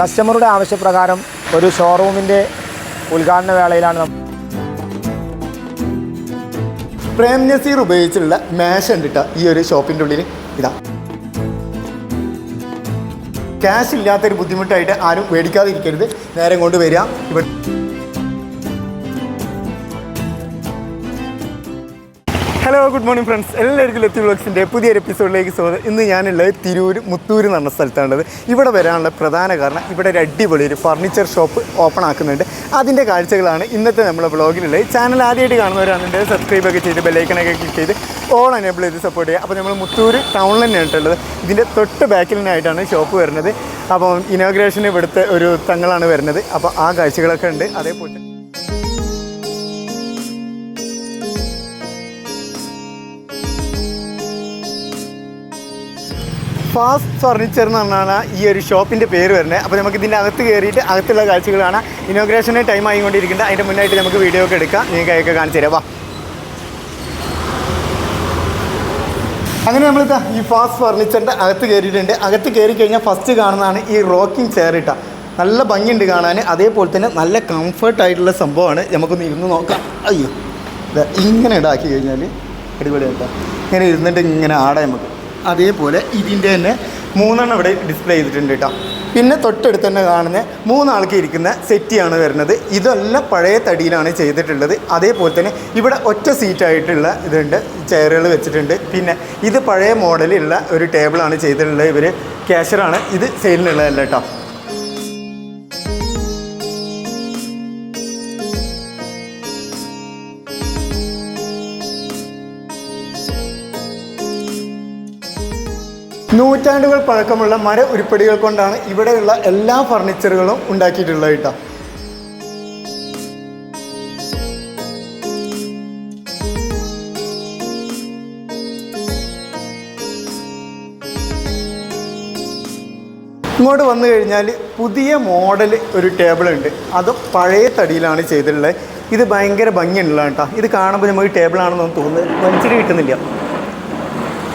കസ്റ്റമറുടെ ആവശ്യപ്രകാരം ഒരു ഷോറൂമിന്റെ ഉദ്ഘാടന വേളയിലാണ് പ്രേം നസീർ ഉപയോഗിച്ചുള്ള മാഷ് ഉണ്ട് ഈ ഒരു ഷോപ്പിന്റെ ഉള്ളിൽ ഇതാ. ക്യാഷ് ഇല്ലാത്തൊരു ബുദ്ധിമുട്ടായിട്ട് ആരും മേടിക്കാതിരിക്കരുത്. നേരം കൊണ്ട് വരിക. ഇവിടെ ഹലോ ഗുഡ് മോർണിംഗ് ഫ്രണ്ട്സ് എല്ലാവർക്കും ലത്തി വ്ളോഗ്സിന്റെ പുതിയൊരു എപ്പിസോഡിലേക്ക് സ്വാഗതം. ഇന്ന് ഞാനുള്ളത് തിരൂർ മുത്തൂർ എന്ന് പറഞ്ഞ സ്ഥലത്താണുള്ളത്. ഇവിടെ വരാനുള്ള പ്രധാന കാരണം ഇവിടെ ഒരു അടിപൊളി ഒരു ഫർണിച്ചർ ഷോപ്പ് ഓപ്പൺ ആക്കുന്നുണ്ട്. അതിന്റെ കാഴ്ചകളാണ് ഇന്നത്തെ നമ്മുടെ വ്ളോഗിലുള്ളത് ചാനൽ ആദ്യമായിട്ട് കാണുന്നവരാണെങ്കിൽ സബ്സ്ക്രൈബ് ഒക്കെ ചെയ്ത് ബെല്ലൈക്കണൊക്കെ ക്ലിക്ക് ചെയ്ത് ഓൾ എനേബിൾ ചെയ്ത് സപ്പോർട്ട് ചെയ്യുക. അപ്പോൾ നമ്മൾ മുത്തൂർ ടൗണിൽ തന്നെയാണ് ഉള്ളത്. ഇതിന്റെ തൊട്ട് ബാക്കിൽ നിന്നായിട്ടാണ് ഷോപ്പ് വരുന്നത്. അപ്പോൾ ഇനോഗ്രേഷൻ ഇവിടുത്തെ ഒരു തങ്ങളാണ് വരുന്നത്. അപ്പോൾ ആ കാഴ്ചകളൊക്കെ ഉണ്ട്. അതേപോലെ ഫാസ്റ്റ് ഫർണിച്ചർ എന്ന് പറഞ്ഞാണ് ഈ ഒരു ഷോപ്പിന്റെ പേര് വരുന്നത് അപ്പോൾ നമുക്ക് ഇതിന്റെ അകത്ത് കയറിയിട്ട് അകത്തുള്ള കാഴ്ചകളാണ്. ഇനോഗ്രേഷന് ടൈം ആയിക്കൊണ്ടിരിക്കുന്നത് അതിന്റെ മുന്നായിട്ട് നമുക്ക് വീഡിയോ ഒക്കെ എടുക്കാം. നിങ്ങൾക്ക് അതൊക്കെ കാണിച്ചു തരാം. വാ. അങ്ങനെ നമ്മളിതാ ഈ ഫാസ്റ്റ് ഫർണിച്ചറിന്റെ അകത്ത് കയറിയിട്ടുണ്ട്. അകത്ത് കയറി കഴിഞ്ഞാൽ ഫസ്റ്റ് കാണുന്നതാണ് ഈ റോക്കിംഗ് ചെയർ ഇട്ട. നല്ല ഭംഗിയുണ്ട് കാണാൻ. അതേപോലെ തന്നെ നല്ല കംഫർട്ടായിട്ടുള്ള സംഭവമാണ്. നമുക്കൊന്ന് ഇരുന്ന് നോക്കാം. അയ്യോ. ഇങ്ങനെ ഇടാക്കി കഴിഞ്ഞാൽ അടിപൊളിയാക്കാം ഇങ്ങനെ ഇരുന്നിട്ട് ഇങ്ങനെ ആടാം നമുക്ക്. അതേപോലെ ഇതിന്റെ തന്നെ മൂന്നെണ്ണം ഇവിടെ ഡിസ്പ്ലേ ചെയ്തിട്ടുണ്ട് കേട്ടോ പിന്നെ തൊട്ടടുത്ത് തന്നെ കാണുന്ന മൂന്നാൾക്ക് ഇരിക്കുന്ന സെറ്റിയാണ് വരുന്നത്. ഇതെല്ലാം പഴയ തടിയിലാണ് ചെയ്തിട്ടുള്ളത്. അതേപോലെ തന്നെ ഇവിടെ ഒറ്റ സീറ്റായിട്ടുള്ള ഇതുണ്ട്. ചെയറുകൾ വെച്ചിട്ടുണ്ട്. പിന്നെ ഇത് പഴയ മോഡലിലുള്ള ഒരു ടേബിളാണ് ചെയ്തിട്ടുള്ളത് ഇവർ ക്യാഷറാണ് ഇത് സെയിലിനുള്ളതല്ല കേട്ടോ നൂറ്റാണ്ടുകൾ പഴക്കമുള്ള മര ഉരുപ്പടികൾ കൊണ്ടാണ് ഇവിടെയുള്ള എല്ലാ ഫർണിച്ചറുകളും ഉണ്ടാക്കിയിട്ടുള്ളത് കേട്ടോ. ഇങ്ങോട്ട് വന്നു കഴിഞ്ഞാൽ പുതിയ മോഡൽ ഒരു ടേബിൾ ഉണ്ട്. അത് പഴയ തടിയിലാണ് ചെയ്തിട്ടുള്ളത്. ഇത് ഭയങ്കര ഭംഗിയുള്ളതാണ് കേട്ടോ. ഇത് കാണുമ്പോൾ നമുക്ക് ടേബിളാണെന്നൊന്നും തോന്നുന്നത്. വലിച്ചിട്ട് കിട്ടുന്നില്ല.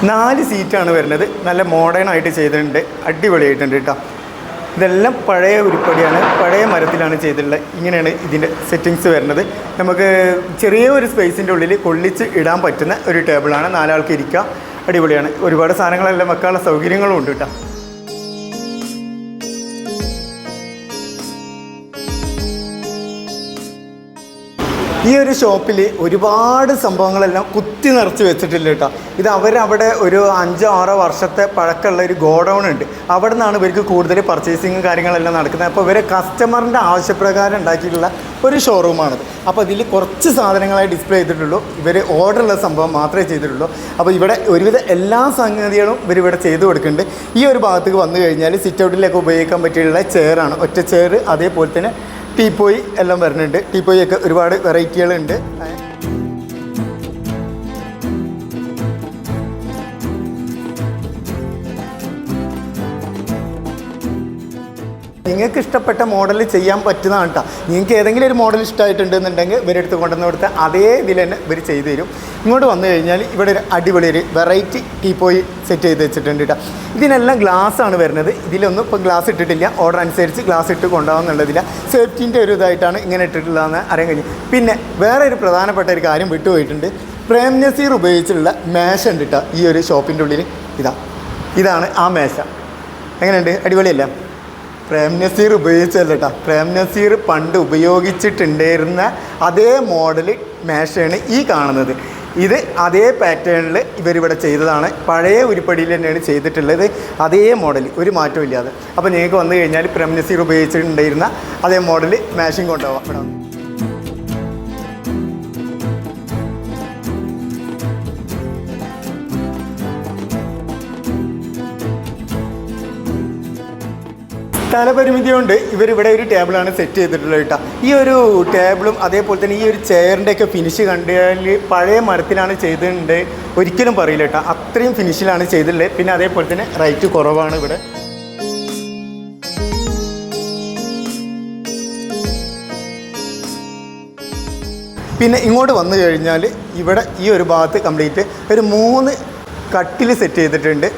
നാല് സീറ്റാണ് വരുന്നത്. നല്ല മോഡേൺ ആയിട്ട് ചെയ്തിട്ടുണ്ട്. അടിപൊളിയായിട്ടുണ്ട് കേട്ടോ ഇതെല്ലാം പഴയ ഉരുപ്പടിയാണ്. പഴയ മരത്തിലാണ് ചെയ്തിട്ടുള്ളത്. ഇങ്ങനെയാണ് ഇതിന്റെ സെറ്റിങ്സ് വരുന്നത്. നമുക്ക് ചെറിയ ഒരു സ്പേസിന്റെ ഉള്ളിൽ കൊള്ളിച്ച് ഇടാൻ പറ്റുന്ന ഒരു ടേബിളാണ് നാലാൾക്ക് ഇരിക്കുക അടിപൊളിയാണ്. ഒരുപാട് സാധനങ്ങളെല്ലാം വെക്കാനുള്ള സൗകര്യങ്ങളും ഉണ്ട് കേട്ടോ ഈ ഒരു ഷോപ്പിൽ ഒരുപാട് സംഭവങ്ങളെല്ലാം കുത്തി നിറച്ച് വെച്ചിട്ടില്ല കേട്ടോ. ഇത് അവരവിടെ ഒരു അഞ്ചോ ആറോ വർഷത്തെ പഴക്കമുള്ള ഒരു ഗോഡൗൺ ഉണ്ട്. അവിടെ നിന്നാണ് ഇവർക്ക് കൂടുതൽ പർച്ചേസിങ്ങും കാര്യങ്ങളെല്ലാം നടക്കുന്നത്. അപ്പോൾ ഇവരെ കസ്റ്റമറിന്റെ ആവശ്യപ്രകാരം ഉണ്ടാക്കിയിട്ടുള്ള ഒരു ഷോറൂമാണത് അപ്പോൾ ഇതിൽ കുറച്ച് സാധനങ്ങളായി ഡിസ്പ്ലേ ചെയ്തിട്ടുള്ളൂ. ഇവർ ഓർഡറുള്ള സംഭവം മാത്രമേ ചെയ്തിട്ടുള്ളൂ. അപ്പോൾ ഇവിടെ ഒരുവിധ എല്ലാ സംഗതികളും ഇവർ ഇവിടെ ചെയ്തു കൊടുക്കുന്നുണ്ട്. ഈ ഒരു ഭാഗത്തേക്ക് വന്നു കഴിഞ്ഞാൽ സിറ്റ് ഔട്ടിലൊക്കെ ഉപയോഗിക്കാൻ പറ്റിയുള്ള ചെയറാണ് ഒറ്റ ചെയർ അതേപോലെ തന്നെ ടീപ്പോയി എല്ലാം വരുന്നുണ്ട്. ടീപ്പോയി ഒക്കെ ഒരുപാട് വെറൈറ്റികളുണ്ട്. നിങ്ങൾക്ക് ഇഷ്ടപ്പെട്ട മോഡൽ ചെയ്യാൻ പറ്റുന്നതാണ് കേട്ടോ നിങ്ങൾക്ക് ഏതെങ്കിലും ഒരു മോഡൽ ഇഷ്ടമായിട്ടുണ്ടെന്നുണ്ടെങ്കിൽ ഇവരെടുത്ത് കൊണ്ടുവന്ന് കൊടുത്ത് അതേ ഇതിൽ തന്നെ ഇവർ ചെയ്തു തരും. ഇങ്ങോട്ട് വന്നു കഴിഞ്ഞാൽ ഇവിടെ ഒരു അടിപൊളി ഒരു വെറൈറ്റി ടീപ്പോയി സെറ്റ് ചെയ്ത് വെച്ചിട്ടുണ്ട് കേട്ടോ ഇതിനെല്ലാം ഗ്ലാസ് ആണ് വരുന്നത്. ഇതിലൊന്നും ഇപ്പോൾ ഗ്ലാസ് ഇട്ടിട്ടില്ല. ഓർഡർ അനുസരിച്ച് ഗ്ലാസ് ഇട്ട് കൊണ്ടുപോകാമെന്നുള്ളതില്ല സേഫ്റ്റിന്റെ ഒരു ഇതായിട്ടാണ് ഇങ്ങനെ ഇട്ടിട്ടുള്ളതെന്ന് അറിയാൻ കഴിഞ്ഞു പിന്നെ വേറെ ഒരു പ്രധാനപ്പെട്ട ഒരു കാര്യം വിട്ടുപോയിട്ടുണ്ട് പ്രേം നസീർ ഉപയോഗിച്ചുള്ള മേശ ഉണ്ട് കേട്ടോ ഈ ഒരു ഷോപ്പിന്റെ ഉള്ളിൽ ഇതാ. ഇതാണ് ആ മേശ എങ്ങനെയുണ്ട്? അടിപൊളിയല്ല? പ്രേം നസീർ ഉപയോഗിച്ചല്ല കേട്ടോ പ്രേം നസീർ പണ്ട് ഉപയോഗിച്ചിട്ടുണ്ടായിരുന്ന അതേ മോഡൽ മേശയാണ് ഈ കാണുന്നത്. ഇത് അതേ പാറ്റേണിൽ ഇവരിവിടെ ചെയ്തതാണ്. പഴയ ഉരുപ്പടിയിൽ തന്നെയാണ് ചെയ്തിട്ടുള്ളത്. അതേ മോഡൽ ഒരു മാറ്റവും ഇല്ലാതെ. അപ്പോൾ നിങ്ങൾക്ക് വന്നു കഴിഞ്ഞാൽ പ്രേം നസീർ ഉപയോഗിച്ചിട്ടുണ്ടായിരുന്ന അതേ മോഡൽ മാഷിങ് കൊണ്ടുപോകാം സ്ഥലപരിമിതി കൊണ്ട് ഇവരിവിടെ ഒരു ടേബിളാണ് സെറ്റ് ചെയ്തിട്ടുള്ളത് കേട്ടോ. ഈ ഒരു ടേബിളും അതേപോലെ തന്നെ ഈ ഒരു ചെയറിന്റെ ഒക്കെ ഫിനിഷ് കണ്ടാൽ പഴയ മരത്തിലാണ് ചെയ്തിട്ടുണ്ട്. ഒരിക്കലും പറയില്ല കേട്ടോ. അത്രയും ഫിനിഷിലാണ് ചെയ്തിട്ടുള്ളത്. പിന്നെ അതേപോലെ തന്നെ റൈറ്റ് കുറവാണ് ഇവിടെ. പിന്നെ ഇങ്ങോട്ട് വന്നു കഴിഞ്ഞാൽ ഇവിടെ ഈ ഒരു ഭാഗത്ത് കംപ്ലീറ്റ് ഒരു മൂന്ന് കട്ടിൽ സെറ്റ് ചെയ്തിട്ടുണ്ട്.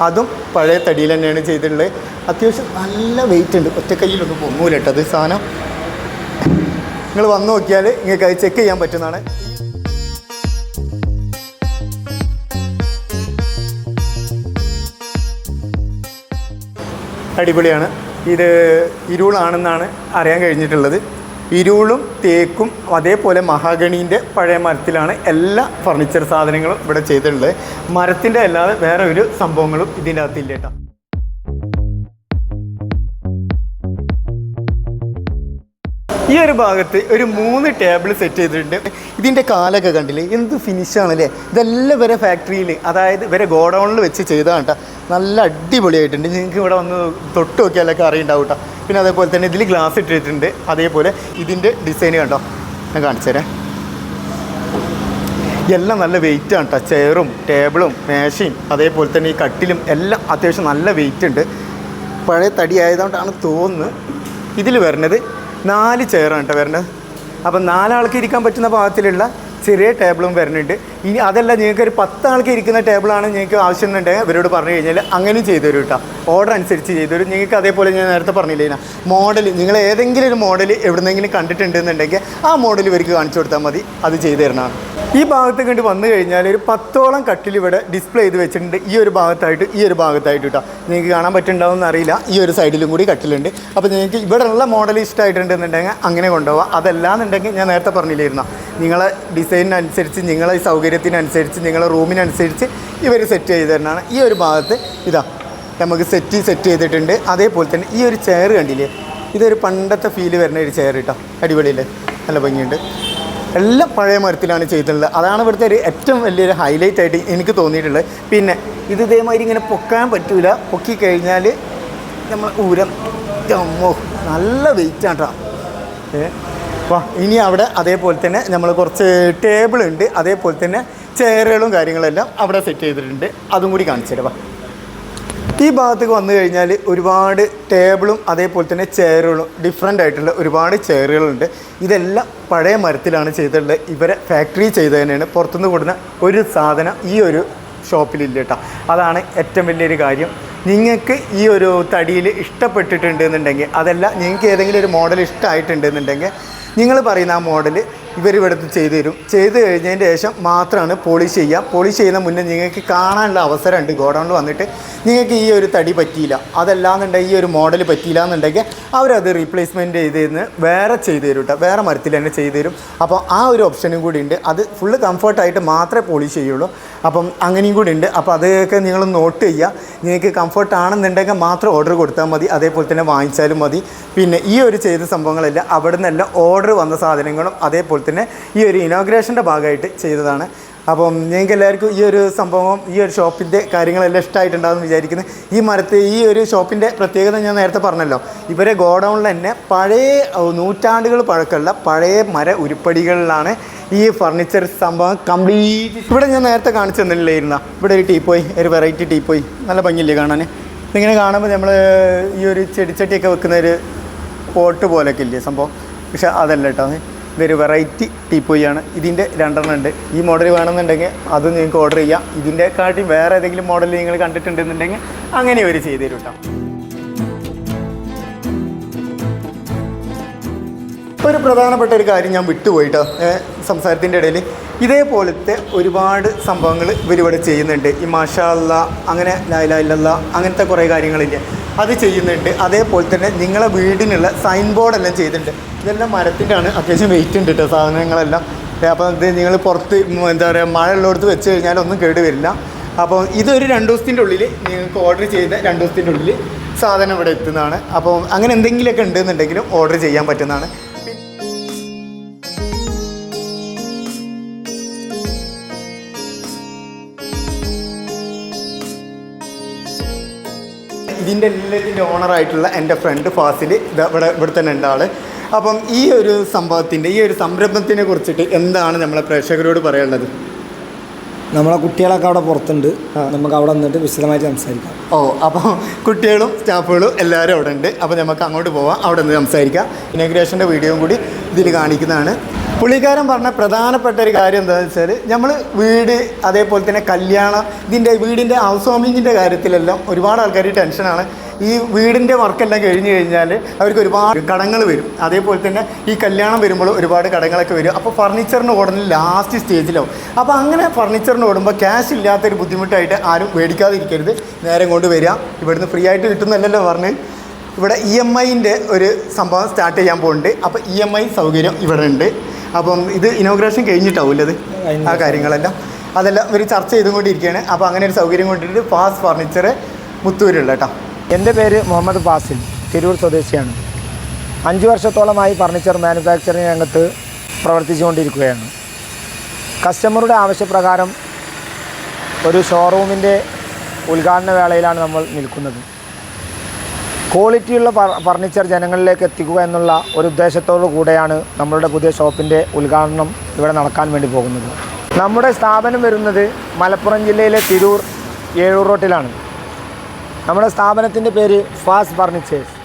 അതും പഴയ തടിയിൽ തന്നെയാണ് ചെയ്തിട്ടുള്ളത്. അത്യാവശ്യം നല്ല വെയിറ്റ് ഉണ്ട്. ഒറ്റ കയ്യിലൊന്നും പൊങ്ങൂല അത് സാധനം നിങ്ങൾ വന്നു നോക്കിയാൽ നിങ്ങൾക്ക് അത് ചെക്ക് ചെയ്യാൻ പറ്റുന്നതാണ്. അടിപൊളിയാണ്. ഇത് ഇരുളാണെന്നാണ് അറിയാൻ കഴിഞ്ഞിട്ടുള്ളത്. ഇരുളും തേക്കും അതേപോലെ മഹാഗണീന്റെ പഴയ മരത്തിലാണ് എല്ലാ ഫർണിച്ചർ സാധനങ്ങളും ഇവിടെ ചെയ്തിട്ടുള്ളത്. മരത്തിന്റെ അല്ലാതെ വേറെ ഒരു സംഭവങ്ങളും ഇതിന്റെ അകത്തില്ല കേട്ടോ. ഈ ഒരു ഭാഗത്ത് ഒരു മൂന്ന് ടേബിൾ സെറ്റ് ചെയ്തിട്ടുണ്ട്. ഇതിന്റെ കാലൊക്കെ കണ്ടില്ലേ? എന്ത് ഫിനിഷാണല്ലേ ഇതെല്ലാം വരെ ഫാക്ടറിയിൽ അതായത് വരെ ഗോഡൗണിൽ വെച്ച് ചെയ്തതാണ് കേട്ടോ. നല്ല അടിപൊളിയായിട്ടുണ്ട്. നിങ്ങൾക്ക് ഇവിടെ വന്ന് തൊട്ട് നോക്കിയാലൊക്കെ അറിയുണ്ടാവും കേട്ടോ. പിന്നെ അതേപോലെ തന്നെ ഇതിൽ ഗ്ലാസ് ഇട്ടിട്ടുണ്ട്. അതേപോലെ ഇതിന്റെ ഡിസൈൻ കണ്ടോ? ഞാൻ കാണിച്ചു തരാം. എല്ലാം നല്ല വെയിറ്റ് ആണ് കേട്ടോ. ചെയറും ടേബിളും മേശയും അതേപോലെ തന്നെ ഈ കട്ടിലും എല്ലാം അത്യാവശ്യം നല്ല വെയിറ്റ് ഉണ്ട്. പഴയ തടി ആയതുകൊണ്ടാണ് തോന്നുന്നത്. ഇതിൽ വരുന്നത് നാല് ചെയറാണ് കേട്ടോ വരേണ്ടത്. അപ്പം നാലാൾക്ക് ഇരിക്കാൻ പറ്റുന്ന പാകത്തിലുള്ള ചെറിയ ടേബിളും വരുന്നുണ്ട് ഇനി അതല്ല നിങ്ങൾക്ക് ഒരു പത്ത് ആൾക്ക് ഇരിക്കുന്ന ടേബിളാണ് നിങ്ങൾക്ക് ആവശ്യം എന്നുണ്ടെങ്കിൽ അവരോട് പറഞ്ഞു കഴിഞ്ഞാൽ അങ്ങനെയും ചെയ്തു തരും കേട്ടോ. ഓർഡർ അനുസരിച്ച് ചെയ്തു തരും. നിങ്ങൾക്ക് അതേപോലെ ഞാൻ നേരത്തെ പറഞ്ഞില്ലേ മോഡൽ നിങ്ങൾ ഏതെങ്കിലും ഒരു മോഡൽ എവിടെന്നെങ്കിലും കണ്ടിട്ടുണ്ടെന്നുണ്ടെങ്കിൽ ആ മോഡൽ ഇവർക്ക് കാണിച്ചു കൊടുത്താൽ മതി. അത് ചെയ്തു തരണമാണ് ഈ ഭാഗത്ത് കണ്ട് വന്നു കഴിഞ്ഞാൽ ഒരു പത്തോളം കട്ടിൽ ഇവിടെ ഡിസ്പ്ലേ ചെയ്ത് വെച്ചിട്ടുണ്ട് ഈ ഒരു ഭാഗത്തായിട്ട് ഈ ഒരു ഭാഗത്തായിട്ട് കേട്ടോ നിങ്ങൾക്ക് കാണാൻ പറ്റുന്നുണ്ടാവുമെന്ന് അറിയില്ല. ഈ ഒരു സൈഡിലും കൂടി കട്ടിലുണ്ട്. അപ്പോൾ നിങ്ങൾക്ക് ഇവിടെ ഉള്ള മോഡൽ ഇഷ്ടമായിട്ടുണ്ടെന്നുണ്ടെങ്കിൽ അങ്ങനെ കൊണ്ടുപോകാം അതല്ലാന്നുണ്ടെങ്കിൽ ഞാൻ നേരത്തെ പറഞ്ഞില്ലായിരുന്നു? നിങ്ങളെ ഡിസൈനിനനുസരിച്ച് നിങ്ങളെ സൗകര്യത്തിനനുസരിച്ച് നിങ്ങളെ റൂമിനനുസരിച്ച് ഇവർ സെറ്റ് ചെയ്ത് തരുന്നതാണ് ഈ ഒരു ഭാഗത്ത് ഇതാ നമുക്ക് സെറ്റ് സെറ്റ് ചെയ്തിട്ടുണ്ട്. അതേപോലെ തന്നെ ഈ ഒരു ചെയർ കണ്ടില്ലേ? ഇതൊരു പണ്ടത്തെ ഫീൽ വരുന്ന ഒരു ചെയർ കേട്ടോ അടിപൊളിയല്ലേ? നല്ല ഭംഗിയുണ്ട്. എല്ലാം പഴയ മരത്തിലാണ് ചെയ്തിട്ടുള്ളത്. അതാണ് ഇവിടുത്തെ ഒരു ഏറ്റവും വലിയൊരു ഹൈലൈറ്റ് ആയിട്ട് എനിക്ക് തോന്നിയിട്ടുള്ളത്. പിന്നെ ഇത് ഇതേമാതിരി ഇങ്ങനെ പൊക്കാൻ പറ്റൂല. പൊക്കി കഴിഞ്ഞാൽ നമ്മൾ ഊരം അമ്മോ നല്ല വെയിറ്റ് ആട്ടോ ഏ? വാ ഇനി അവിടെ അതേപോലെ തന്നെ നമ്മൾ കുറച്ച് ടേബിൾ ഉണ്ട്. അതേപോലെ തന്നെ ചെയറുകളും കാര്യങ്ങളെല്ലാം അവിടെ സെറ്റ് ചെയ്തിട്ടുണ്ട്. അതും കൂടി കാണിച്ചു തരാം. ഈ ഭാഗത്തേക്ക് വന്നു കഴിഞ്ഞാൽ ഒരുപാട് ടേബിളും അതേപോലെ തന്നെ ചെയറുകളും ഡിഫറെന്റ് ആയിട്ടുള്ള ഒരുപാട് ചെയറുകളുണ്ട്. ഇതെല്ലാം പഴയ മരത്തിലാണ് ചെയ്തിട്ടുള്ളത്. ഇവരെ ഫാക്ടറി ചെയ്ത് തന്നെയാണ്. പുറത്തുനിന്ന് കൊടുക്കുന്ന ഒരു സാധനം ഈ ഒരു ഷോപ്പിലില്ല കേട്ടോ. അതാണ് ഏറ്റവും വലിയൊരു കാര്യം. നിങ്ങൾക്ക് ഈ ഒരു തടിയിൽ ഇഷ്ടപ്പെട്ടിട്ടുണ്ട് എന്നുണ്ടെങ്കിൽ അതല്ല നിങ്ങൾക്ക് ഏതെങ്കിലും ഒരു മോഡൽ ഇഷ്ടമായിട്ടുണ്ടെന്നുണ്ടെങ്കിൽ നിങ്ങൾ പറയുന്ന ആ മോഡൽ ഇവർ ഇവിടുത്തെ ചെയ്തു തരും. ചെയ്ത് കഴിഞ്ഞതിന് ശേഷം മാത്രമാണ് പോളിഷ് ചെയ്യുക. പോളിഷ് ചെയ്യുന്ന മുന്നേ നിങ്ങൾക്ക് കാണാനുള്ള അവസരമുണ്ട്. ഗോഡൗണിൽ വന്നിട്ട് നിങ്ങൾക്ക് ഈ ഒരു തടി പറ്റിയില്ല. അതല്ലാന്നുണ്ടെങ്കിൽ ഈ ഒരു മോഡൽ പറ്റിയില്ല എന്നുണ്ടെങ്കിൽ അവരത് റീപ്ലേസ്മെന്റ് ചെയ്ത് തരുന്ന വേറെ ചെയ്തു തരും കേട്ടോ വേറെ മരത്തിൽ തന്നെ ചെയ്തു തരും. അപ്പോൾ ആ ഒരു ഓപ്ഷനും കൂടി ഉണ്ട്. അത് ഫുള്ള് കംഫർട്ടായിട്ട് മാത്രമേ പോളിഷ് ചെയ്യുള്ളൂ. അപ്പം അങ്ങനെയും കൂടി ഉണ്ട്. അപ്പോൾ അതൊക്കെ നിങ്ങൾ നോട്ട് ചെയ്യുക. നിങ്ങൾക്ക് കംഫർട്ട് ആണെന്നുണ്ടെങ്കിൽ മാത്രം ഓർഡർ കൊടുത്താൽ മതി. അതേപോലെ തന്നെ വാങ്ങിച്ചാലും മതി. പിന്നെ ഈ ഒരു ചെയ്ത സംഭവങ്ങളെല്ലാം അവിടെ നിന്നെല്ലാം ഓർഡർ വന്ന സാധനങ്ങളും അതേപോലെ തന്നെ ഈ ഒരു ഇനോഗ്രേഷന്റെ ഭാഗമായിട്ട് ചെയ്തതാണ്. അപ്പം ഞങ്ങൾക്ക് എല്ലാവർക്കും ഈ ഒരു സംഭവം ഈ ഒരു ഷോപ്പിന്റെ കാര്യങ്ങളെല്ലാം ഇഷ്ടമായിട്ടുണ്ടാകുമെന്ന് വിചാരിക്കുന്നു. ഈ മരത്തെ ഈ ഒരു ഷോപ്പിന്റെ പ്രത്യേകത ഞാൻ നേരത്തെ പറഞ്ഞല്ലോ. ഇവരെ ഗോഡൗണിൽ തന്നെ പഴയ നൂറ്റാണ്ടുകൾ പഴക്കമുള്ള പഴയ മര ഉരുപ്പടികളിലാണ് ഈ ഫർണിച്ചർ സംഭവം കംപ്ലീറ്റ് ഇവിടെ ഞാൻ നേരത്തെ കാണിച്ചു തന്നില്ലായിരുന്ന? ഇവിടെ ഒരു ടീപ്പോയി ഒരു വെറൈറ്റി ടീപ്പോയി. നല്ല ഭംഗിയില്ലേ കാണാൻ? ഇതിങ്ങനെ കാണുമ്പോൾ നമ്മൾ ഈ ഒരു ചെടിച്ചട്ടിയൊക്കെ വെക്കുന്ന ഒരു പോട്ട് പോലൊക്കെ ഇല്ലേ സംഭവം? പക്ഷെ അതല്ല കേട്ടോ ഇതൊരു വെറൈറ്റി ടീപ്പോയാണ് ഇതിന്റെ രണ്ടെണ്ണം ഉണ്ട്. ഈ മോഡൽ വേണമെന്നുണ്ടെങ്കിൽ അത് നിങ്ങൾക്ക് ഓർഡർ ചെയ്യാം. ഇതിന്റെ കാട്ടി വേറെ ഏതെങ്കിലും മോഡൽ നിങ്ങൾ കണ്ടിട്ടുണ്ടെന്നുണ്ടെങ്കിൽ അങ്ങനെ ഒരു ചെയ്തു തരും കേട്ടോ ഒരു പ്രധാനപ്പെട്ട ഒരു കാര്യം ഞാൻ വിട്ടുപോയിട്ടോ സംസാരത്തിന്റെ ഇടയിൽ ഇതേപോലത്തെ ഒരുപാട് സംഭവങ്ങൾ ഇവരിവിടെ ചെയ്യുന്നുണ്ട്. ഈ മാഷാല്ല അങ്ങനെ ലായില ഇല്ലല്ല അങ്ങനത്തെ കുറേ കാര്യങ്ങളില്ലേ. അത് ചെയ്യുന്നുണ്ട്. അതേപോലെ തന്നെ നിങ്ങളെ വീടിനുള്ള സൈൻ ബോർഡെല്ലാം ചെയ്തിട്ടുണ്ട്. ഇതെല്ലാം മരത്തിന്റെയാണ് അത്യാവശ്യം വെയിറ്റ് ഉണ്ട് കേട്ടോ സാധനങ്ങളെല്ലാം. അപ്പോൾ ഇത് നിങ്ങൾ പുറത്ത് എന്താ പറയുക മഴ ഉള്ളിടത്ത് വെച്ച് കഴിഞ്ഞാൽ ഒന്നും കേട് വരില്ല. അപ്പോൾ ഇതൊരു രണ്ട് ദിവസത്തിന്റെ ഉള്ളിൽ നിങ്ങൾക്ക് ഓർഡർ ചെയ്ത രണ്ട് ദിവസത്തിന്റെ ഉള്ളിൽ സാധനം ഇവിടെ എത്തുന്നതാണ്. അപ്പോൾ അങ്ങനെ എന്തെങ്കിലുമൊക്കെ ഉണ്ടെന്നുണ്ടെങ്കിലും ഓർഡർ ചെയ്യാൻ പറ്റുന്നതാണ്. ഇതിന്റെ എല്ലാത്തിന്റെ ഓണറായിട്ടുള്ള എന്റെ ഫ്രണ്ട് ഫാസിൽ ഇവിടെ ഇവിടെ തന്നെ ഉണ്ട് അപ്പം ഈ ഒരു സംഭവത്തിന്റെ ഈ ഒരു സംരംഭത്തിനെ കുറിച്ചിട്ട് എന്താണ് നമ്മളെ പ്രേക്ഷകരോട് പറയാനുള്ളത് നമ്മളെ കുട്ടികളൊക്കെ അവിടെ പുറത്തുണ്ട്. നമുക്ക് അവിടെ നിന്നിട്ട് വിശദമായിട്ട് സംസാരിക്കാം. ഓ അപ്പോൾ കുട്ടികളും സ്റ്റാഫുകളും എല്ലാവരും അവിടെ ഉണ്ട്. അപ്പോൾ നമുക്ക് അങ്ങോട്ട് പോവാം. അവിടെ നിന്ന് സംസാരിക്കാം. ഇനഗ്രേഷന്റെ വീഡിയോയും കൂടി ഇതിൽ കാണിക്കുന്നതാണ്. പുള്ളിക്കാരൻ പറഞ്ഞ പ്രധാനപ്പെട്ട ഒരു കാര്യം എന്താണെന്ന് വെച്ചാൽ നമ്മൾ വീട് അതേപോലെ തന്നെ കല്യാണം ഇതിന്റെ വീടിന്റെ ഹൗസ് വാമിങ്ങിന്റെ കാര്യത്തിലെല്ലാം ഒരുപാട് ആൾക്കാർ ടെൻഷനാണ് ഈ വീടിന്റെ വർക്കെല്ലാം കഴിഞ്ഞ് കഴിഞ്ഞാൽ അവർക്ക് ഒരുപാട് കടങ്ങൾ വരും. അതേപോലെ തന്നെ ഈ കല്യാണം വരുമ്പോൾ ഒരുപാട് കടങ്ങളൊക്കെ വരും. അപ്പോൾ ഫർണിച്ചറിന് ഓടുന്ന ലാസ്റ്റ് സ്റ്റേജിലാവും അപ്പോൾ അങ്ങനെ ഫർണിച്ചറിന് ഓടുമ്പോൾ ക്യാഷ് ഇല്ലാത്തൊരു ബുദ്ധിമുട്ടായിട്ട് ആരും മേടിക്കാതിരിക്കരുത്. നേരം കൊണ്ട് വരിക. ഇവിടുന്ന് ഫ്രീ ആയിട്ട് കിട്ടുന്നല്ലല്ലോ പറഞ്ഞ്. ഇവിടെ ഇ എം ഐന്റെ ഒരു സംഭവം സ്റ്റാർട്ട് ചെയ്യാൻ പോകുന്നുണ്ട് അപ്പോൾ ഇ എം ഐ സൗകര്യം ഇവിടെ ഉണ്ട് അപ്പം ഇത് ഇനോഗ്രേഷൻ കഴിഞ്ഞിട്ടാവും അത്? ആ കാര്യങ്ങളെല്ലാം. അതെല്ലാം ഒരു ചർച്ച ചെയ്തുകൊണ്ടിരിക്കുകയാണ്. അപ്പോൾ അങ്ങനെ ഒരു സൗകര്യം കൊണ്ടിട്ട് ഫാസ് ഫർണിച്ചർ മുത്തൂരുള്ള കേട്ടോ. എന്റെ പേര് മുഹമ്മദ് ഫാസിൽ തിരൂർ സ്വദേശിയാണ്. അഞ്ച് വർഷത്തോളമായി ഫർണിച്ചർ മാനുഫാക്ചറിംഗ് രംഗത്ത് പ്രവർത്തിച്ചുകൊണ്ടിരിക്കുകയാണ്. കസ്റ്റമറുടെ ആവശ്യപ്രകാരം ഒരു ഷോറൂമിന്റെ ഉദ്ഘാടന വേളയിലാണ് നമ്മൾ നിൽക്കുന്നത്. ക്വാളിറ്റിയുള്ള ഫർ- ഫർണിച്ചർ ജനങ്ങളിലേക്ക് എത്തിക്കുക എന്നുള്ള ഒരു ഉദ്ദേശത്തോടു കൂടെയാണ് നമ്മളുടെ പുതിയ ഷോപ്പിന്റെ ഉദ്ഘാടനം ഇവിടെ നടക്കാൻ വേണ്ടി പോകുന്നത്. നമ്മുടെ സ്ഥാപനം വരുന്നത് മലപ്പുറം ജില്ലയിലെ തിരൂർ ഏഴൂർ റോട്ടിലാണ്. നമ്മുടെ സ്ഥാപനത്തിന്റെ പേര് ഫാസ്റ്റ് ഫർണിച്ചേഴ്സ്.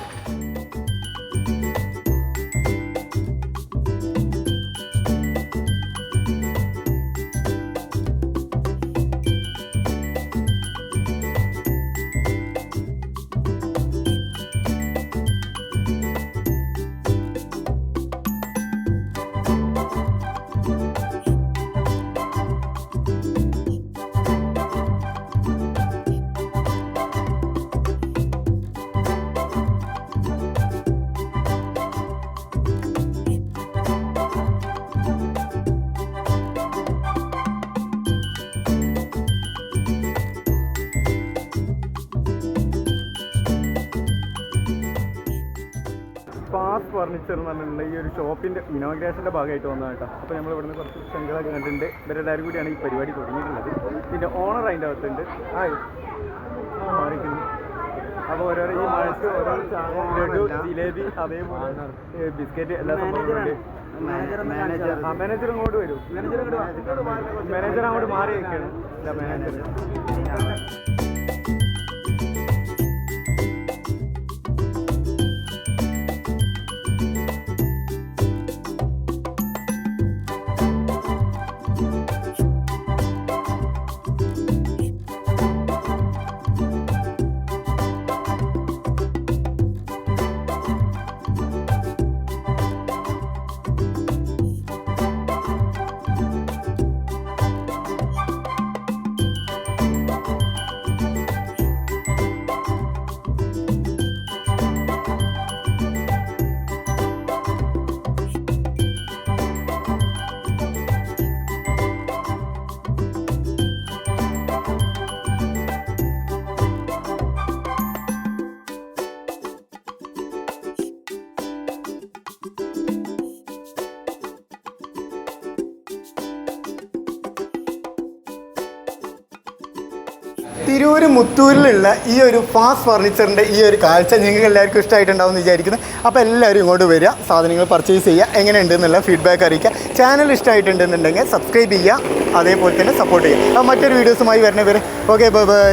ഫർണിച്ചർ എന്ന് പറഞ്ഞിട്ടുള്ള ഈ ഒരു ഷോപ്പിന്റെ ഇനോഗ്രേഷന്റെ ഭാഗമായിട്ട് വന്നതാണ് കേട്ടോ. അപ്പോൾ നമ്മൾ ഇവിടുന്ന് കുറച്ച് ശങ്കളൊക്കെ കണ്ടിട്ടുണ്ട്. ഇവരെല്ലാവരും കൂടിയാണ് ഈ പരിപാടി തുടങ്ങിയിട്ടുള്ളത്. പിന്നെ ഓണർ അതിന്റെ അകത്തുണ്ട്. ആയിരിക്കുന്നു മാറിക്കുന്നു അപ്പോൾ ഓരോരോ ഈ മഴക്ക് ഓരോ ലഡു ജിലേബി അതേപോലെ ബിസ്ക്കറ്റ് എല്ലാ സംഭവങ്ങളുണ്ട്. ആ മാനേജർ അങ്ങോട്ട് വരും. മാനേജർ അങ്ങോട്ട് മാറി നിൽക്കുകയാണ്. മാനേജർ തിരൂര് മുത്തൂരിലുള്ള ഈ ഒരു ഫാസ്റ്റ് ഫർണിച്ചറിന്റെ ഈ ഒരു കാഴ്ച നിങ്ങൾക്ക് എല്ലാവർക്കും ഇഷ്ടമായിട്ടുണ്ടാവും എന്ന് വിചാരിക്കുന്നു. അപ്പോൾ എല്ലാവരും ഇങ്ങോട്ട് വരിക സാധനങ്ങൾ പർച്ചേസ് ചെയ്യുക എങ്ങനെയുണ്ട് എന്നുള്ള ഫീഡ്ബാക്ക് അറിയിക്കുക. ചാനൽ ഇഷ്ടമായിട്ടുണ്ടെന്നുണ്ടെങ്കിൽ സബ്സ്ക്രൈബ് ചെയ്യുക അതേപോലെ തന്നെ സപ്പോർട്ട് ചെയ്യുക. അപ്പോൾ മറ്റൊരു വീഡിയോസുമായി വരെ ഓക്കെ ബൈ ബൈ